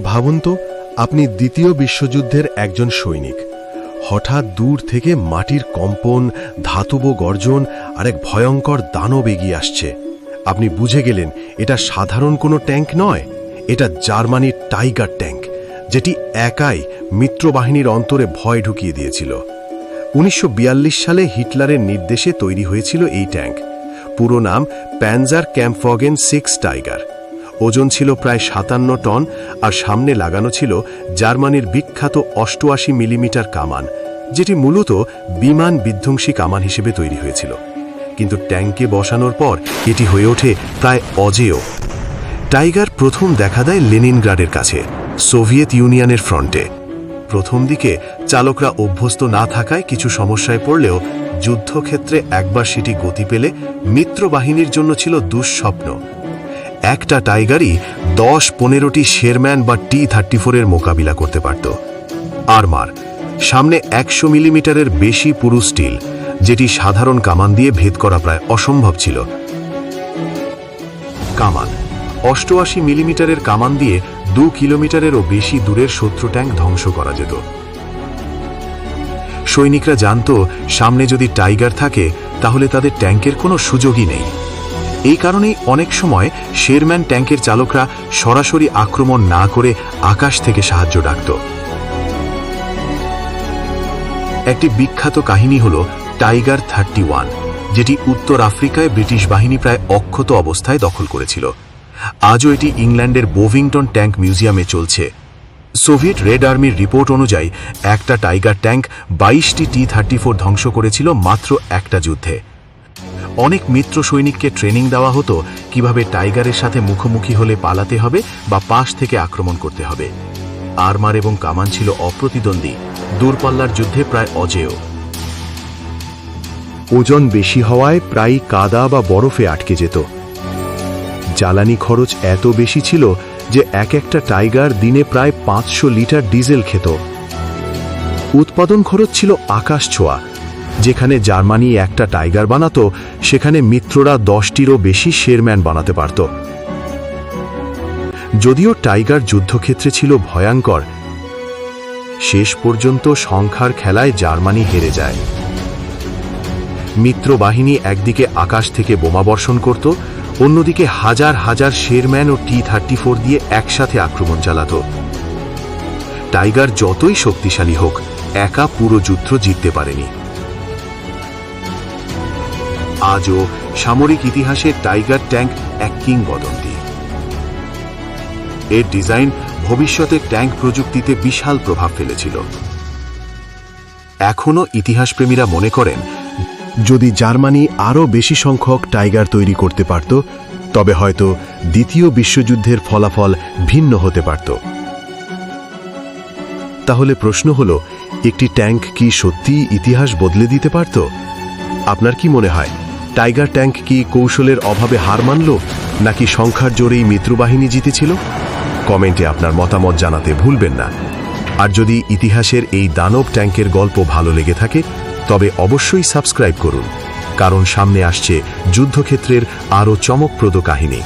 ভাবুন তো, আপনি দ্বিতীয় বিশ্বযুদ্ধের একজন সৈনিক। হঠাৎ দূর থেকে মাটির কম্পন, ধাতব গর্জন আর এক ভয়ঙ্কর দানব এগিয়ে আসছে। আপনি বুঝে গেলেন, এটা সাধারণ কোনো ট্যাঙ্ক নয়। এটা জার্মানির টাইগার ট্যাঙ্ক, যেটি একাই মিত্রবাহিনীর অন্তরে ভয় ঢুকিয়ে দিয়েছিল। উনিশশো বিয়াল্লিশ সালে হিটলারের নির্দেশে তৈরি হয়েছিল এই ট্যাঙ্ক। পুরো নাম প্যানজার ক্যাম্পফগেন সিক্স টাইগার। ওজন ছিল প্রায় সাতান্ন টন আর সামনে লাগানো ছিল জার্মানির বিখ্যাত অষ্টআশি মিলিমিটার কামান, যেটি মূলত বিমান বিধ্বংসী কামান হিসেবে তৈরি হয়েছিল। কিন্তু ট্যাঙ্কে বসানোর পর এটি হয়ে ওঠে প্রায় অজেয়। টাইগার প্রথম দেখা দেয় লেনিনগ্রাডের কাছে, সোভিয়েত ইউনিয়নের ফ্রন্টে। প্রথম দিকে চালকরা অভ্যস্ত না থাকায় কিছু সমস্যায় পড়লেও যুদ্ধক্ষেত্রে একবার সেটি গতি পেলে মিত্র বাহিনীর জন্য ছিল দুঃস্বপ্ন। একটা টাইগারই দশ পনেরোটি শেরম্যান বা টি থার্টি ফোরের মোকাবিলা করতে পারত। আরমার সামনে একশো মিলিমিটারের বেশি পুরু স্টিল, যেটি সাধারণ কামান দিয়ে ভেদ করা প্রায় অসম্ভব ছিল। কামান, অষ্টআশি মিলিমিটারের কামান দিয়ে দু কিলোমিটারেরও বেশি দূরের শত্রু ট্যাঙ্ক ধ্বংস করা যেত। সৈনিকরা জানত, সামনে যদি টাইগার থাকে, তাহলে তাদের ট্যাঙ্কের কোনো সুযোগই নেই। এই কারণেই অনেক সময় শেরম্যান ট্যাঙ্কের চালকরা সরাসরি আক্রমণ না করে আকাশ থেকে সাহায্য ডাকত। একটি বিখ্যাত কাহিনী হল টাইগার থার্টি ওয়ান, যেটি উত্তর আফ্রিকায় ব্রিটিশ বাহিনী প্রায় অক্ষত অবস্থায় দখল করেছিল। আজও এটি ইংল্যান্ডের বোভিংটন ট্যাঙ্ক মিউজিয়ামে চলছে। সোভিয়েত রেড আর্মির রিপোর্ট অনুযায়ী, একটা টাইগার ট্যাঙ্ক বাইশটি টি থার্টি ফোর ধ্বংস করেছিল মাত্র একটা যুদ্ধে। অনেক মিত্র সৈনিককে ট্রেনিং দেওয়া হতো কীভাবে টাইগারের সাথে মুখোমুখি হলে পালাতে হবে বা পাশ থেকে আক্রমণ করতে হবে। আরমার এবং কামান ছিল অপ্রতিদ্বন্দ্বী। দূরপাল্লার যুদ্ধে প্রায় অজেয়। ওজন বেশি হওয়ায় প্রায় কাদা বা বরফে আটকে যেত। জ্বালানি খরচ এত বেশি ছিল যে এক একটা টাইগার দিনে প্রায় পাঁচশো লিটার ডিজেল খেত। উৎপাদন খরচ ছিল আকাশ ছোঁয়া। যেখানে জার্মানি একটা টাইগার বানাতো, সেখানে মিত্ররা দশটিরও বেশি শেরম্যান বানাতে পারত। যদিও টাইগার যুদ্ধক্ষেত্রে ছিল ভয়ঙ্কর, শেষ পর্যন্ত সংখ্যার খেলায় জার্মানি হেরে যায়। মিত্র বাহিনী একদিকে আকাশ থেকে বোমা বর্ষণ করত, অন্যদিকে হাজার হাজার শেরম্যান ও টি থার্টি ফোর দিয়ে একসাথে আক্রমণ চালাত। টাইগার যতই শক্তিশালী হোক, একা পুরো যুদ্ধ জিততে পারেনি। আজও সামরিক ইতিহাসে টাইগার ট্যাঙ্ক এক কিংবদন্তি। এর ডিজাইন ভবিষ্যতে ট্যাঙ্ক প্রযুক্তিতে বিশাল প্রভাব ফেলেছিল। এখনও ইতিহাসপ্রেমীরা মনে করেন, যদি জার্মানি আরও বেশি সংখ্যক টাইগার তৈরি করতে পারত, তবে হয়তো দ্বিতীয় বিশ্বযুদ্ধের ফলাফল ভিন্ন হতে পারত। তাহলে প্রশ্ন হল, একটি ট্যাঙ্ক কি সত্যি ইতিহাস বদলে দিতে পারত? আপনার কি মনে হয়? টাইগার ট্যাঙ্ক কি কৌশলের অভাবে হার মানল, নাকি সংখ্যার জোরেই মিত্রবাহিনী জিতেছিল? কমেন্টে আপনার মতামত জানাতে ভুলবেন না। আর যদি ইতিহাসের এই দানব ট্যাঙ্কের গল্প ভালো লেগে থাকে, তবে অবশ্যই সাবস্ক্রাইব করুন, কারণ সামনে আসছে যুদ্ধক্ষেত্রের আরও চমকপ্রদ কাহিনী।